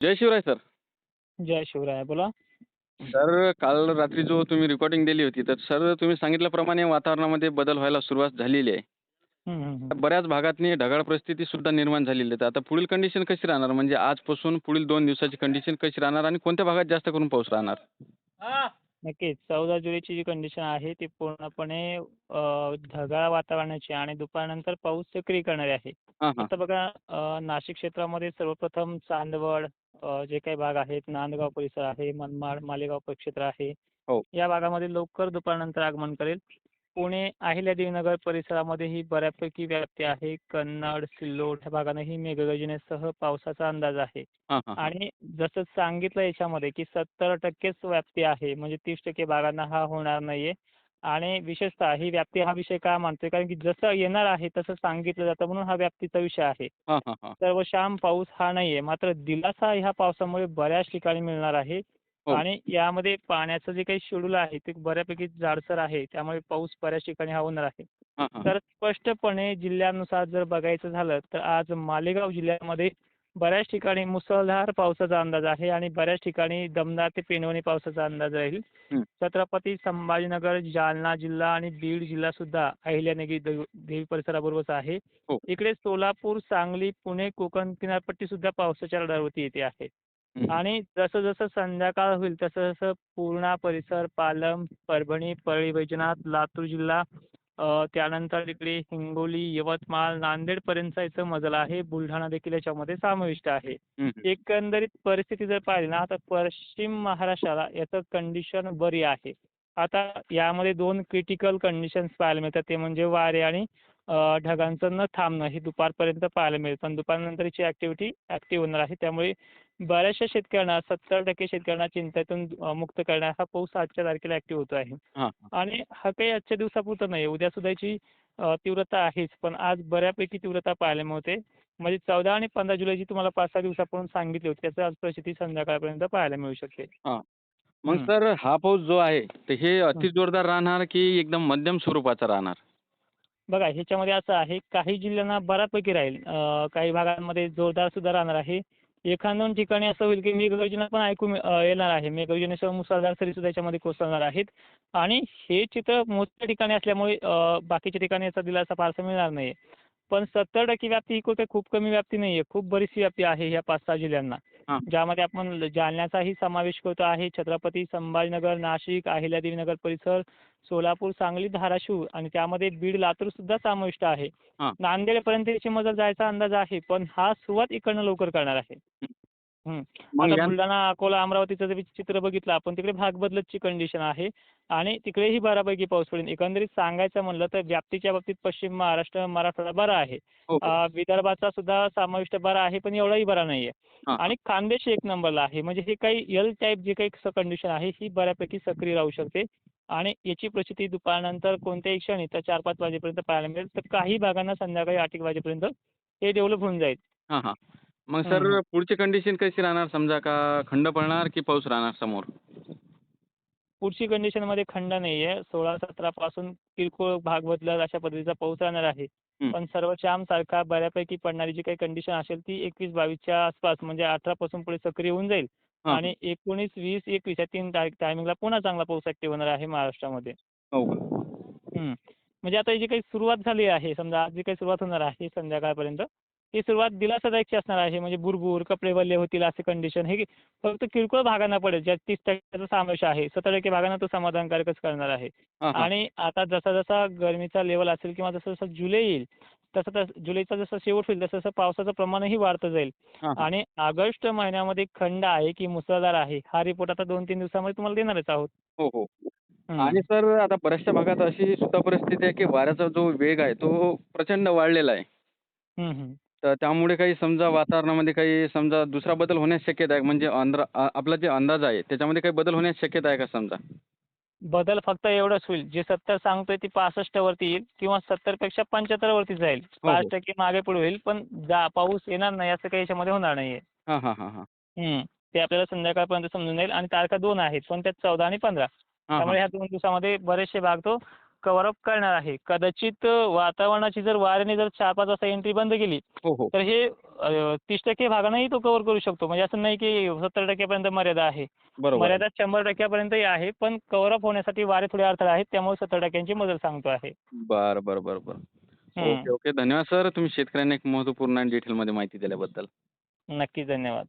जय Shivrai sir. जय शिवराय बोला. Sir काल रात्री जो तुम्ही रेकॉर्डिंग दिली होती तर सर तुम्ही सांगितल्याप्रमाणे वातावरणामध्ये बदल व्हायला सुरुवात झालेली आहे. बऱ्याच भागातनी ढगाळ परिस्थिती सुद्धा निर्माण झालेली आहे. आता पुढील कंडिशन कशी राहणार? म्हणजे आजपासून पुढील दोन दिवसाची कंडिशन कशी राहणार आणि कोणत्या भागात जास्त करून पाऊस राहणार? नक्कीच. चौदा जुलैची जी कंडिशन आहे ती पूर्णपणे ढगाळ वातावरणाची आणि दुपारनंतर पाऊस सक्रिय करणारी आहे. आता बघा नाशिक क्षेत्रामध्ये सर्वप्रथम चांदवड जे काही भाग आहेत नांदगाव परिसर आहे मनमाड मालेगाव परिक्षेत्र आहे हो. या भागामध्ये लवकर दुपारनंतर आगमन करेल. पुणे अहिल्यादेवीनगर परिसरामध्येही बऱ्यापैकी व्याप्ती आहे. कन्नड सिल्लोड ह्या भागांनाही मेघगर्जनेसह पावसाचा अंदाज आहे. हां हां. आणि जसं सांगितलं याच्यामध्ये की सत्तर टक्केच व्याप्ती आहे म्हणजे तीस टक्के भागांना हा होणार नाहीये. आणि विशेषतः ही व्याप्ती हा विषय का मानतोय? कारण की जसं येणार आहे तसं सांगितलं जातं म्हणून हा व्याप्तीचा विषय आहे. सर्वशाम पाऊस हा नाहीये मात्र दिलासा ह्या पावसामुळे बऱ्याच ठिकाणी मिळणार आहे. हो. आणि यामध्ये पाण्याचं जे काही शेड्यूल आहे ते बऱ्यापैकी जाडसर आहे. त्यामुळे पाऊस बऱ्याच ठिकाणी हा होणार आहे. तर स्पष्टपणे जिल्ह्यानुसार जर बघायचं झालं तर आज मालेगाव जिल्ह्यामध्ये बऱ्याच ठिकाणी मुसळधार पावसाचा अंदाज आहे आणि बऱ्याच ठिकाणी दमदार ते पेनवणी पावसाचा अंदाज राहील. छत्रपती संभाजीनगर जालना जिल्हा आणि बीड जिल्हा सुद्धा अहिल्यानगरी देव- देवी परिसराबरोबरच आहे हो. इकडे सोलापूर सांगली पुणे कोकण किनारपट्टी सुद्धा पावसाच्या रडारवरती येते आहे. आणि जसं जसं संध्याकाळ होईल तसं जसं पूर्णा परिसर पालम परभणी परळी वैजनाथ लातूर जिल्हा त्यानंतर तिकडे हिंगोली यवतमाळ नांदेडपर्यंतचा याचं मजल आहे. बुलढाणा देखील याच्यामध्ये समाविष्ट आहे. एकंदरीत परिस्थिती जर पाहिली ना तर पश्चिम महाराष्ट्राला याचं कंडिशन बरी आहे. आता यामध्ये दोन क्रिटिकल कंडिशन्स पाहायला मिळतात. ते म्हणजे वारे आणि ढगांचं न थांबणं हे दुपारपर्यंत पाहायला मिळेल. पण दुपारनंतरची ॲक्टिव्हिटी ॲक्टिव्ह होणार आहे. त्यामुळे बऱ्याचशा शेतकऱ्यांना सत्तर टक्के शेतकऱ्यांना चिंतेतून मुक्त करण्यास हा पाऊस आजच्या तारखेला ॲक्टिव्ह होतो आहे. आणि हा काही आजच्या दिवसापुरता नाही उद्या सुद्धा याची तीव्रता आहेच पण आज बऱ्यापैकी तीव्रता पाहायला मिळते म्हणजे चौदा आणि पंधरा जुलैची तुम्हाला पाच सहा दिवसापूर्वी सांगितली होती त्याचं आज परिस्थिती संध्याकाळपर्यंत पाहायला मिळू शकते. मग. सर हा पाऊस जो आहे तर हे अति जोरदार राहणार की एकदम मध्यम स्वरूपाचा राहणार? बघा ह्याच्यामध्ये असं आहे काही जिल्ह्यांना बऱ्यापैकी राहील काही भागांमध्ये जोरदार सुद्धा राहणार आहे. एखाद दोन ठिकाणी असं होईल की मेघगर्जना पण ऐकू येणार आहे. मेघगर्जनेसह मुसळधार सरी सुद्धा याच्यामध्ये कोसळणार आहेत. आणि हे चित्र मोठ्या ठिकाणी असल्यामुळे बाकीच्या ठिकाणी याचा दिलासा फारसा मिळणार नाही पण सत्तर टक्के व्याप्ती ही कुठे खूप कमी व्याप्ती नाही आहे खूप बरीचशी व्याप्ती आहे ह्या पाच सहा जिल्ह्यांना. हां. ज्यामध्ये आपण जालन्याचाही समावेश करतो आहे. छत्रपती संभाजीनगर नाशिक अहिल्यादेवीनगर परिसर सोलापूर सांगली धाराशिव आणि त्यामध्ये बीड लातूर सुद्धा समाविष्ट आहे. नांदेडपर्यंत याची मजल जायचा अंदाज आहे पण हा सुरुवात इकडनं लवकर करणार आहे. आता बुलढाणा अकोला अमरावतीचं जर चित्र बघितलं आपण तिकडे भाग बदलतची कंडिशन आहे. आणि तिकडेही बऱ्यापैकी पाऊस पडेल. एकंदरीत सांगायचं म्हणलं तर व्याप्तीच्या बाबतीत पश्चिम महाराष्ट्र मराठवाडा बरा आहे. हो, हो. विदर्भाचा सुद्धा समाविष्ट बरा आहे पण एवढाही बरा नाहीये. आणि खानदेश एक नंबरला आहे. म्हणजे हे काही एल टाईप जे काही कंडिशन आहे ही बऱ्यापैकी सक्रिय राहू शकते. आणि याची प्रचिती दुपारनंतर कोणत्याही क्षणी तर चार पाच वाजेपर्यंत पाहायला मिळेल. तर काही भागांना संध्याकाळी आठ एक वाजेपर्यंत हे डेव्हलप होऊन जाईल. मग सर. पुढची कंडिशन कशी राहणार? समजा का खंड पडणार की पाऊस राहणार समोर? पुढची कंडिशनमध्ये खंड नाही आहे सोळा सतरा पासून किरकोळ भाग बदलत अशा पद्धतीचा पाऊस राहणार आहे. पण सर्व श्याम सारखा बऱ्यापैकी पडणारी जी काही कंडिशन असेल ती एकवीस बावीसच्या आसपास म्हणजे अठरा पासून पुढे सक्रिय होऊन जाईल. आणि एकोणीस वीस एकवीस या तीन तारीख टायमिंगला पुन्हा चांगला पाऊस ऍक्टिव्ह होणार आहे महाराष्ट्रामध्ये. म्हणजे आता ही जी काही सुरुवात झाली आहे समजा आज जी काही सुरुवात होणार आहे संध्याकाळपर्यंत ही सुरुवात दिलासादायकची असणार आहे. म्हणजे बुरबुर कपडे वल्ले होतील असे कंडिशन हे फक्त किरकोळ भागांना पडेल. ज्यात तीस टक्क्याचा समावेश आहे. सत्तर टक्के भागांना तो समाधानकारकच करणार आहे. आणि आता जसा जसा गरमीचा लेवल असेल किंवा जसं जसं जुलै येईल तसं तसं जुलैचा जसं शेवट होईल तसं तसं पावसाचं प्रमाणही वाढतं जाईल. आणि ऑगस्ट महिन्यामध्ये खंड आहे की मुसळधार आहे हा रिपोर्ट आता दोन तीन दिवसामध्ये तुम्हाला देणारच आहोत. हो हो. आणि सर आता बऱ्याचशा भागात अशी सुद्धा परिस्थिती आहे की वाऱ्याचा जो वेग आहे तो प्रचंड वाढलेला आहे. तर त्यामुळे काही समजा वातावरणामध्ये काही समजा दुसरा बदल होण्यास शक्यता आहे म्हणजे अंद्र आपला जे अंदाज आहे त्याच्यामध्ये काही बदल होण्यास शक्यता आहे का समजा? बदल फक्त एवढंच होईल. जे सत्तर सांगतोय ती पासष्ट वरती येईल किंवा सत्तरपेक्षा पंच्याहत्तर वरती जाईल. हो. पाच टक्के मागे पुढे होईल पण जा पाऊस येणार नाही असं काही याच्यामध्ये होणार नाहीये. हां हां हां हां. हं. ते आपल्याला संध्याकाळपर्यंत समजून जाईल आणि तारखा दोन आहेत पण त्यात चौदा आणि पंधरा. हां त्यामुळे हां ह्या दोन दिवसामध्ये बरेचसे भाग तो कव्हर अप करणार आहे. कदाचित वातावरणाची जर वाऱ्याने जर चार पाच वाजता एंट्री बंद केली हो हो. तर हे तीस टक्के भागांनाही तो कव्हर करू शकतो. म्हणजे असं नाही की सत्तर टक्क्यापर्यंत मर्यादा आहे. मर्यादा शंभर टक्क्यापर्यंतही आहे पण कव्हर अप होण्यासाठी वारे थोडे अडथळे आहेत त्यामुळे सत्तर टक्क्यांची मदत सांगतो आहे. बरं बरं बरं बरं. Okay okay. धन्यवाद सर. तुम्ही शेतकऱ्यांना एक महत्त्वपूर्ण आणि डिटेलमध्ये माहिती दिल्याबद्दल. नक्कीच धन्यवाद.